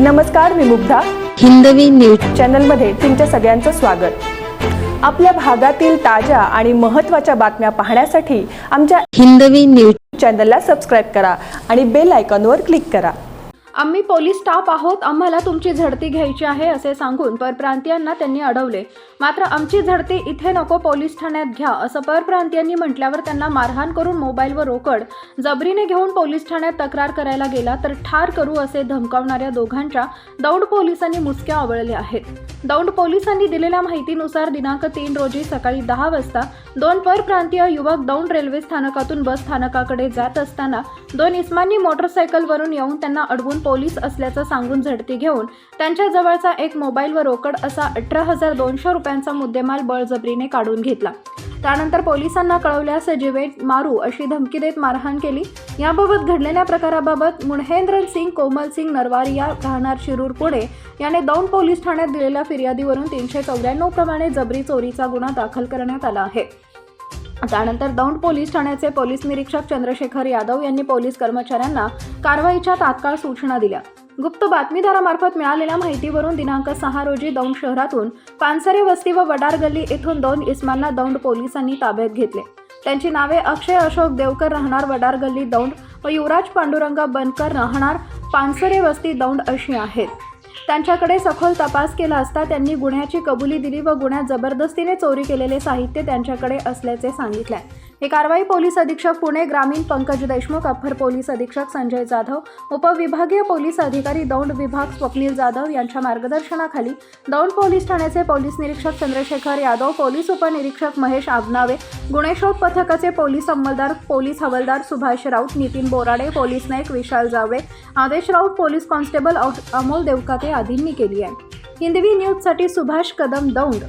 नमस्कार मी मुग्धा. हिंदवी न्यूज. चॅनलमध्ये तुमच्या सगळ्यांचं स्वागत. आपल्या भागातील ताज्या आणि महत्त्वाच्या बातम्या पाहण्यासाठी आमच्या हिंदवी न्यूज. चॅनलला सबस्क्राईब करा आणि बेल आयकॉनवर क्लिक करा. आम्ही पोलीस स्टाफ आहोत आम्हाला तुमची झडती घ्यायची आहे असे सांगून परप्रांतीयांना त्यांनी अडवले. मात्र आमची झडती इथे नको पोलीस ठाण्यात घ्या असं परप्रांतीयांनी म्हटल्यावर त्यांना मारहाण करून मोबाईलवर रोकड जबरीने घेऊन पोलीस ठाण्यात तक्रार करायला गेला तर ठार करू असे धमकावणाऱ्या दोघांच्या दौंड पोलिसांनी मुसक्या आवळल्या आहेत. दौंड पोलिसांनी दिलेल्या माहितीनुसार दिनांक तीन रोजी सकाळी दहा वाजता दोन परप्रांतीय युवक दौंड रेल्वे स्थानकातून बस स्थानकाकडे जात असताना दोन इस्मांनी मोटरसायकलवरून येऊन त्यांना अडवून पोलीस असल्याचं सांगून झडती घेऊन त्यांच्या जवळचा एक मोबाईल व रोकड असा अठरा हजार दोनशे रुपयांचा मुद्देमाल बळजबरीने काढून घेतला. त्यानंतर पोलिसांना कळवल्यास जिवे मारू अशी धमकी देत मारहाण केली. याबाबत घडलेल्या प्रकाराबाबत मुणहेंद्र सिंग कोमल सिंग नरवारिया राहणार शिरूर पुणे याने दौंड पोलीस ठाण्यात दिलेल्या फिर्यादीवरून तीनशे चौऱ्याण्णव प्रमाणे जबरी चोरीचा गुन्हा दाखल करण्यात आला आहे. त्यानंतर दौंड पोलीस ठाण्याचे पोलीस निरीक्षक चंद्रशेखर यादव यांनी पोलीस कर्मचाऱ्यांना कारवाईच्या तात्काळ सूचना दिल्या. गुप्त बातमीदारामार्फत मिळालेल्या माहितीवरून दिनांक सहा रोजी दौंड शहरातून पानसरे वस्ती व वडार गल्ली येथून दोन इस्मांना दौंड पोलिसांनी ताब्यात घेतले. त्यांची नावे अक्षय अशोक देवकर राहणार वडार गल्ली दौंड व युवराज पांडुरंग बनकर राहणार पानसरे वस्ती दौंड अशी आहेत. त्यांच्याकडे सखोल तपास केला असता त्यांनी गुन्ह्याची कबुली दिली व गुन्ह्यात जबरदस्तीने चोरी केलेले साहित्य त्यांच्याकडे असल्याचे सांगितले. ही कारवाई पोलीस अधीक्षक पुणे ग्रामीण पंकज देशमुख अप्पर पोलीस अधीक्षक संजय जाधव उपविभागीय पोलीस अधिकारी दौंड विभाग स्वप्नील जाधव यांच्या मार्गदर्शनाखाली दौंड पोलीस ठाण्याचे पोलीस निरीक्षक चंद्रशेखर यादव पोलीस उपनिरीक्षक महेश आबनावे गुन्हेशोध पथकाचे पोलीस अंमलदार पोलीस हवालदार Subhash Raut Nitin Borade police Naik Vishal Jawale Adesh Raut police constable Amol Devkate आदींनी केली आहे. हिंदवी न्यूजसाठी सुभाष कदम दौंड.